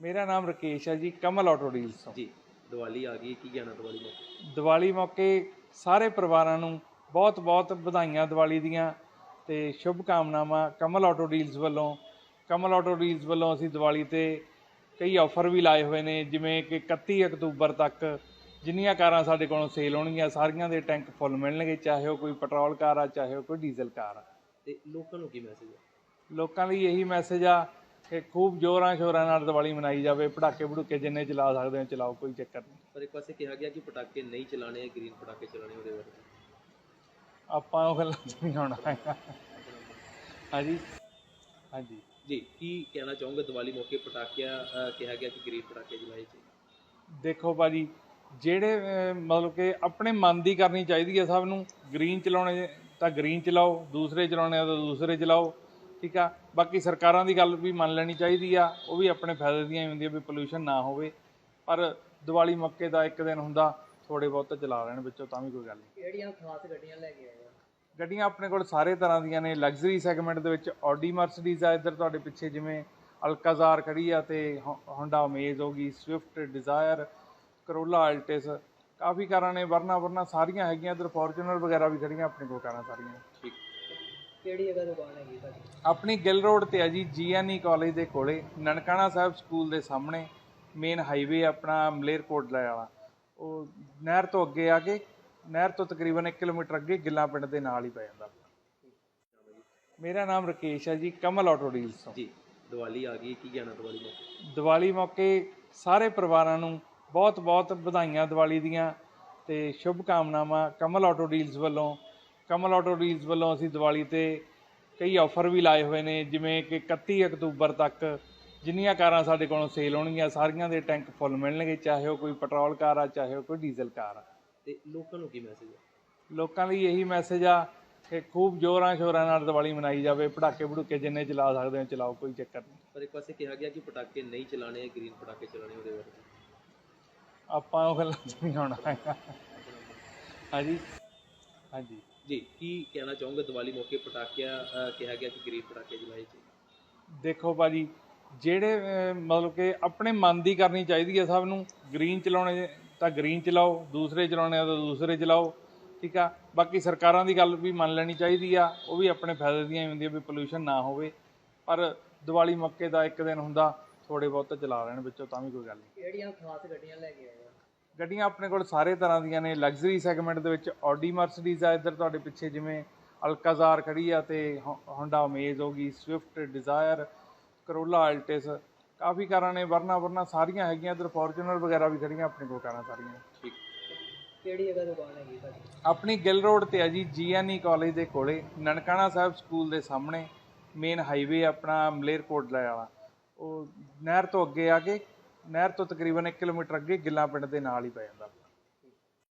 ਮੇਰਾ ਨਾਮ ਰਕੇਸ਼ ਹੈ ਜੀ ਕਮਲ ਆਟੋ ਡੀਲਸ ਤੋਂ। ਜੀ ਦੀਵਾਲੀ ਆ ਗਈ ਕੀ ਕਹਿਣਾ ਦੀਵਾਲੀ ਨੂੰ ਦੀਵਾਲੀ ਮੌਕੇ ਸਾਰੇ ਪਰਿਵਾਰਾਂ ਨੂੰ ਬਹੁਤ-ਬਹੁਤ ਵਧਾਈਆਂ ਦੀਵਾਲੀ ਦੀਆਂ ਤੇ ਸ਼ੁਭ ਕਾਮਨਾਵਾਂ ਕਮਲ ਆਟੋ ਡੀਲਸ ਵੱਲੋਂ। ਕਮਲ ਆਟੋ ਡੀਲਸ ਵੱਲੋਂ ਅਸੀਂ ਦੀਵਾਲੀ ਤੇ ਕਈ ਆਫਰ ਵੀ ਲਾਏ ਹੋਏ ਨੇ ਜਿਵੇਂ ਕਿ 31 ਅਕਤੂਬਰ ਤੱਕ ਜਿੰਨੀਆਂ ਕਾਰਾਂ ਸਾਡੇ ਕੋਲੋਂ ਸੇਲ ਹੋਣਗੀਆਂ ਸਾਰੀਆਂ ਦੇ ਟੈਂਕ ਫੁੱਲ ਮਿਲਣਗੇ ਚਾਹੇ ਉਹ ਕੋਈ ਪੈਟਰੋਲ ਕਾਰ ਆ ਚਾਹੇ ਉਹ ਕੋਈ ਡੀਜ਼ਲ ਕਾਰ ਆ। ਤੇ ਲੋਕਾਂ ਨੂੰ ਕੀ ਮੈਸੇਜ ਹੈ ਲੋਕਾਂ ਲਈ ਇਹੀ ਮੈਸੇਜ ਆ ਕਿ ਖੂਬ ਜੋਰਾਂ ਸ਼ੋਰਾਂ ਨਾਲ ਦੀਵਾਲੀ ਮਨਾਈ ਜਾਵੇ ਪਟਾਕੇ ਪਟੂਕੇ ਜਿੰਨੇ ਚਲਾ ਸਕਦੇ ਹੋ ਚਲਾਓ ਕੋਈ ਚੱਕਰ ਨਹੀਂ। ਪਰ ਇੱਕ ਪਾਸੇ ਕਿਹਾ ਗਿਆ ਕਿ ਪਟਾਕੇ ਨਹੀਂ ਚਲਾਣੇ ਗ੍ਰੀਨ ਪਟਾਕੇ ਚਲਾਣੇ ਉਹਦੇ ਬਾਰੇ। ਆਪਾਂ ਉਹ ਗੱਲਾਂ 'ਚ ਨਹੀਂ ਆਉਣਾ ਹੈਗਾ। ਹਾਂਜੀ? ਹਾਂਜੀ। ਜੀ ਕੀ ਕਹਿਣਾ ਚਾਹੋਗੇ ਦੀਵਾਲੀ ਮੌਕੇ ਪਟਾਕਿਆਂ ਕਿਹਾ ਗਿਆ ਕਿ ਗ੍ਰੀਨ ਪਟਾਕੇ ਚਲਾਏ ਜੀ ਦੇਖੋ ਭਾਜੀ ਜਿਹੜੇ ਮਤਲਬ ਕਿ ਆਪਣੇ ਮਨ ਦੀ ਕਰਨੀ ਚਾਹੀਦੀ ਹੈ ਸਭ ਨੂੰ ਗ੍ਰੀਨ ਚਲਾਉਣੇ ਤਾਂ ਗ੍ਰੀਨ ਚਲਾਓ ਦੂਸਰੇ ਚਲਾਉਣੇ ਆ ਤਾਂ ਦੂਸਰੇ ਚਲਾਓ। ਠੀਕ ਆ? ਬਾਕੀ ਸਰਕਾਰਾਂ ਦੀ ਗੱਲ ਵੀ ਮੰਨ ਲੈਣੀ ਚਾਹੀਦੀ ਆ। ਉਹ ਵੀ ਆਪਣੇ ਫਾਇਦੇ ਦੀਆਂ ਹੀ ਹੁੰਦੀਆਂ ਵੀ ਪੋਲੂਸ਼ਨ ਨਾ ਹੋਵੇ। ਪਰ ਦੀਵਾਲੀ ਮੌਕੇ ਦਾ ਇੱਕ ਦਿਨ ਹੁੰਦਾ ਥੋੜੇ ਬਹੁਤ ਚਲਾ ਲੈਣ ਵਿੱਚੋਂ ਤਾਂ ਵੀ ਕੋਈ ਗੱਲ ਨਹੀਂ। ਕਿਹੜੀਆਂ ਖਾਸ ਗੱਡੀਆਂ ਲੈ ਕੇ ਆਏ ਆ ਗੱਡੀਆਂ ਆਪਣੇ ਕੋਲ ਸਾਰੇ ਤਰ੍ਹਾਂ ਦੀਆਂ ਨੇ। ਲਗਜ਼ਰੀ ਸੈਗਮੈਂਟ ਦੇ ਵਿੱਚ ਆਡੀ ਮਰਸੀਡੀਜ਼ ਆ ਇੱਧਰ ਤੁਹਾਡੇ ਪਿੱਛੇ ਜਿਵੇਂ ਅਲਕਾਜ਼ਾਰ ਖੜੀ ਆ ਤੇ ਹੋਂਡਾ ਅਮੇਜ਼ ਹੋ ਗਈ ਸਵਿਫਟ ਡਿਜ਼ਾਇਰ ਕਰੋਲਾ ਅਲਟਿਸ ਕਾਫੀ ਕਾਰਾਂ ਨੇ ਵਰਨਾ ਵਰਨਾ ਸਾਰੀਆਂ ਹੈਗੀਆਂ। ਇੱਧਰ ਫੋਰਚੂਨਰ ਵਗੈਰਾ ਵੀ ਖੜੀਆਂ ਆਪਣੇ ਕੋਲ ਕਾਰਾਂ ਸਾਰੀਆਂ। ਕਿਹੜੀ ਜਗ੍ਹਾ ਦੁਕਾਨ ਹੈਗੀ ਤੁਹਾਡੀ? ਆਪਣੀ ਗਿੱਲ ਰੋਡ ਤੇ ਆ ਜੀ ਜੀਐਨਈ ਕਾਲਜ ਦੇ ਕੋਲੇ ਨਨਕਾਣਾ ਸਾਹਿਬ ਸਕੂਲ ਦੇ ਸਾਹਮਣੇ ਮੇਨ ਹਾਈਵੇ ਆਪਣਾ ਮਲੇਰਕੋਟਲਾ ਵਾਲਾ। ਉਹ ਨਹਿਰ ਤੋਂ ਅੱਗੇ ਆ ਕੇ ਨਹਿਰ ਤੋਂ ਤਕਰੀਬਨ 1 ਕਿਲੋਮੀਟਰ ਅੱਗੇ ਗਿੱਲਾ ਪਿੰਡ ਦੇ ਨਾਲ ਹੀ ਪੈ ਜਾਂਦਾ ਮੇਰਾ ਨਾਮ ਰਕੇਸ਼ ਹੈ ਜੀ ਕਮਲ ਆਟੋ ਡੀਲਸ ਤੋਂ। ਜੀ ਦੀਵਾਲੀ ਆ ਗਈ ਕੀ ਕਹਿਣਾ ਦੀਵਾਲੀ ਮੌਕੇ? ਦੀਵਾਲੀ ਮੌਕੇ ਸਾਰੇ ਪਰਿਵਾਰਾਂ ਨੂੰ ਬਹੁਤ-ਬਹੁਤ ਵਧਾਈਆਂ ਦੀਵਾਲੀ ਦੀਆਂ ਤੇ ਸ਼ੁਭ ਕਾਮਨਾਵਾਂ ਕਮਲ ਆਟੋ ਡੀਲਸ ਵੱਲੋਂ। ਕਮਲ ਆਟੋ ਡੀਲਸ ਵੱਲੋਂ ਅਸੀਂ ਦੀਵਾਲੀ ਤੇ ਕਈ ਆਫਰ ਵੀ ਲਾਏ ਹੋਏ ਨੇ ਜਿਵੇਂ ਕਿ 31 ਅਕਤੂਬਰ ਤੱਕ ਜਿੰਨੀਆਂ ਕਾਰਾਂ ਸਾਡੇ ਕੋਲੋਂ ਸੇਲ ਹੋਣਗੀਆਂ ਸਾਰੀਆਂ ਦੇ ਟੈਂਕ ਫੁੱਲ ਮਿਲਣਗੇ ਚਾਹੇ ਉਹ ਕੋਈ ਪੈਟਰੋਲ ਕਾਰ ਆ ਚਾਹੇ ਉਹ ਕੋਈ ਡੀਜ਼ਲ ਕਾਰ ਆ। ਤੇ ਲੋਕਾਂ ਨੂੰ ਕੀ ਮੈਸੇਜ ਹੈ ਲੋਕਾਂ ਲਈ ਇਹੀ ਮੈਸੇਜ ਆ ਕਿ ਖੂਬ ਜੋਰਾਂ ਸ਼ੋਰਾਂ ਨਾਲ ਦੀਵਾਲੀ ਮਨਾਈ ਜਾਵੇ ਪਟਾਕੇ ਪਟੂਕੇ ਜਿੰਨੇ ਚਲਾ ਸਕਦੇ ਹੋ ਚਲਾਓ ਕੋਈ ਚੱਕਰ ਨਹੀਂ। ਪਰ ਇੱਕ ਪਾਸੇ ਕਿਹਾ ਗਿਆ ਕਿ ਪਟਾਕੇ ਨਹੀਂ ਚਲਾਣੇ ਗ੍ਰੀਨ ਪਟਾਕੇ ਚਲਾਣੇ ਉਹਦੇ ਬਾਰੇ। ਆਪਾਂ ਉਹ ਗੱਲਾਂ ਨਹੀਂ ਹੈਗਾ ਹਾਂਜੀ। ਹਾਂਜੀ। ਜੀ ਕੀ ਕਹਿਣਾ ਚਾਹੋਗੇ ਦੀਵਾਲੀ ਮੌਕੇ ਪਟਾਕਿਆਂ ਕਿਹਾ ਗਿਆ ਕਿ ਗ੍ਰੀਨ ਪਟਾਕੇ ਚਲਾਏ ਜੀ ਦੇਖੋ ਭਾਜੀ ਜਿਹੜੇ ਮਤਲਬ ਕਿ ਆਪਣੇ ਮਨ ਦੀ ਕਰਨੀ ਚਾਹੀਦੀ ਹੈ ਸਭ ਨੂੰ ਗ੍ਰੀਨ ਚਲਾਉਣੇ ਤਾਂ ਗ੍ਰੀਨ ਚਲਾਓ ਦੂਸਰੇ ਚਲਾਉਣੇ ਆ ਤਾਂ ਦੂਸਰੇ ਚਲਾਓ ਠੀਕ ਆ? ਬਾਕੀ ਸਰਕਾਰਾਂ ਦੀ ਗੱਲ ਵੀ ਮੰਨ ਲੈਣੀ ਚਾਹੀਦੀ ਆ ਉਹ ਵੀ ਆਪਣੇ ਫਾਇਦੇ ਦੀਆਂ ਹੀ ਹੁੰਦੀਆਂ ਵੀ ਪੋਲੂਸ਼ਨ ਨਾ ਹੋਵੇ ਪਰ ਦੀਵਾਲੀ ਮੌਕੇ ਦਾ ਇੱਕ ਦਿਨ ਹੁੰਦਾ ਥੋੜੇ ਬਹੁਤ ਚਲਾ ਲੈਣ ਵਿੱਚੋਂ ਤਾਂ ਵੀ ਕੋਈ ਗੱਲ ਨਹੀਂ। ਕਿਹੜੀਆਂ ਖਾਸ ਗੱਡੀਆਂ ਲੈ ਕੇ ਆਏ ਆ ਗੱਡੀਆਂ ਆਪਣੇ ਕੋਲ ਸਾਰੇ ਤਰ੍ਹਾਂ ਦੀਆਂ ਨੇ। ਲਗਜ਼ਰੀ ਸੈਗਮੈਂਟ ਦੇ ਵਿੱਚ ਆਡੀ ਮਰਸੀਡੀਜ਼ ਆ ਇੱਧਰ ਤੁਹਾਡੇ ਪਿੱਛੇ ਜਿਵੇਂ ਅਲਕਾਜ਼ਾਰ ਖੜੀ ਆ ਤੇ ਹੋਂਡਾ ਅਮੇਜ਼ ਹੋ ਗਈ ਸਵਿਫਟ ਡਿਜ਼ਾਇਰ ਕਰੋਲਾ ਅਲਟਿਸ ਕਾਫੀ ਕਾਰਾਂ ਨੇ ਵਰਨਾ ਵਰਨਾ ਸਾਰੀਆਂ ਹੈਗੀਆਂ ਇੱਧਰ ਫੋਰਚੂਨਰ ਵਗੈਰਾ ਵੀ ਖੜੀਆਂ ਆਪਣੇ ਕੋਲ ਕਾਰਾਂ ਸਾਰੀਆਂ। ਠੀਕ। ਕਿਹੜੀ ਜਗ੍ਹਾ ਦੁਕਾਨ ਹੈਗੀ ਤੁਹਾਡੀ? ਆਪਣੀ ਗਿੱਲ ਰੋਡ ਤੇ ਆ ਜੀ ਜੀਐਨਈ ਕਾਲਜ ਦੇ ਕੋਲੇ ਨਨਕਾਣਾ ਸਾਹਿਬ ਸਕੂਲ ਦੇ ਸਾਹਮਣੇ ਮੇਨ ਹਾਈਵੇ ਆਪਣਾ ਮਲੇਰਕੋਟਲਾ ਵਾਲਾ ਉਹ ਨਹਿਰ ਤੋਂ ਅੱਗੇ ਆ ਕੇ ਨਹਿਰ ਤੋਂ ਤਕਰੀਬਨ 1 ਕਿਲੋਮੀਟਰ ਅੱਗੇ ਗਿੱਲਾ ਪਿੰਡ ਦੇ ਨਾਲ ਹੀ ਪੈ ਜਾਂਦਾ।